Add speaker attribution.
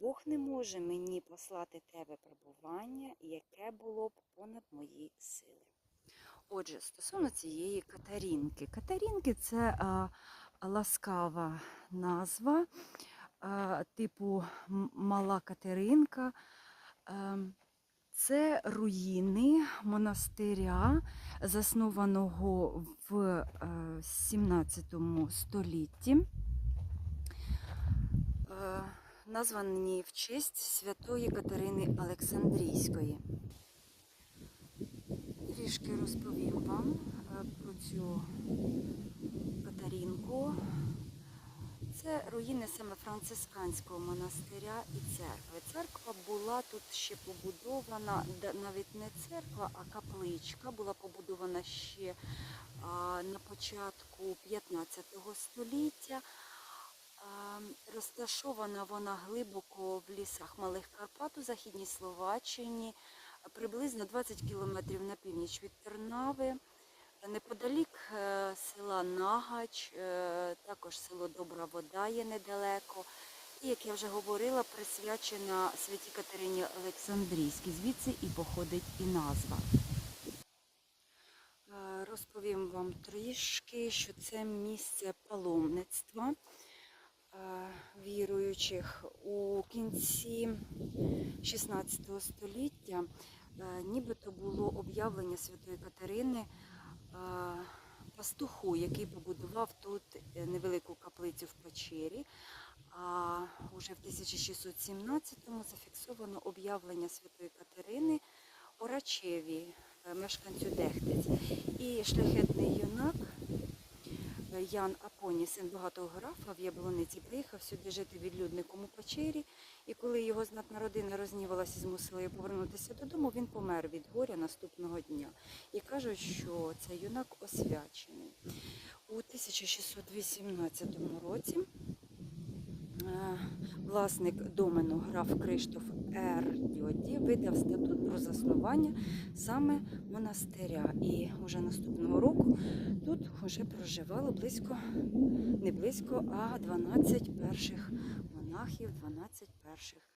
Speaker 1: Бог не може мені послати тебе пробування, яке було б понад мої сили. Отже, стосовно цієї Катарінки. Катарінки це а, ласкава назва, а, типу мала Катеринка. Ем, Це руїни монастиря, заснованого в е, 17 столітті, е, названі в честь святої Катерини Олександрійської. Трішки розповім вам е, про цю Катарінку. Це руїни саме францисканського монастиря і церкви. Церква була тут ще побудована, навіть не церква, а капличка була побудована ще на початку 15 століття. Розташована вона глибоко в лісах Малих Карпат у Західній Словаччині, приблизно 20 кілометрів на північ від Тернави. Неподалік е, села Нагач, е, також село Добра Вода є недалеко. І, як я вже говорила, присвячена святій Катерині Олександрійській. Звідси і походить і назва. Е, Розповім вам трішки, що це місце паломництва віруючих у кінці 16 століття. е, Нібито було об'явлення святої Катерини е, пастуху, який побудував тут е, невелику каплицю в печері. А уже в 1617-му зафіксовано об'явлення святої Катерини Орачеві, е, мешканцю Дехтиць. І шляхетний юнак е, Ян Апоні, син багатого графа в Яблониці, приїхав сюди жити відлюдником у печері. І коли його знатна родина рознівалася і змусила його повернутися додому, він помер від горя наступного дня. І кажуть, що цей юнак освячений. У 1618 році е, власник домену граф Криштоф Ердьоді видав статут про заснування саме монастиря. І вже наступного року тут вже проживало близько, не близько, а 12 перших монахів, 12 перших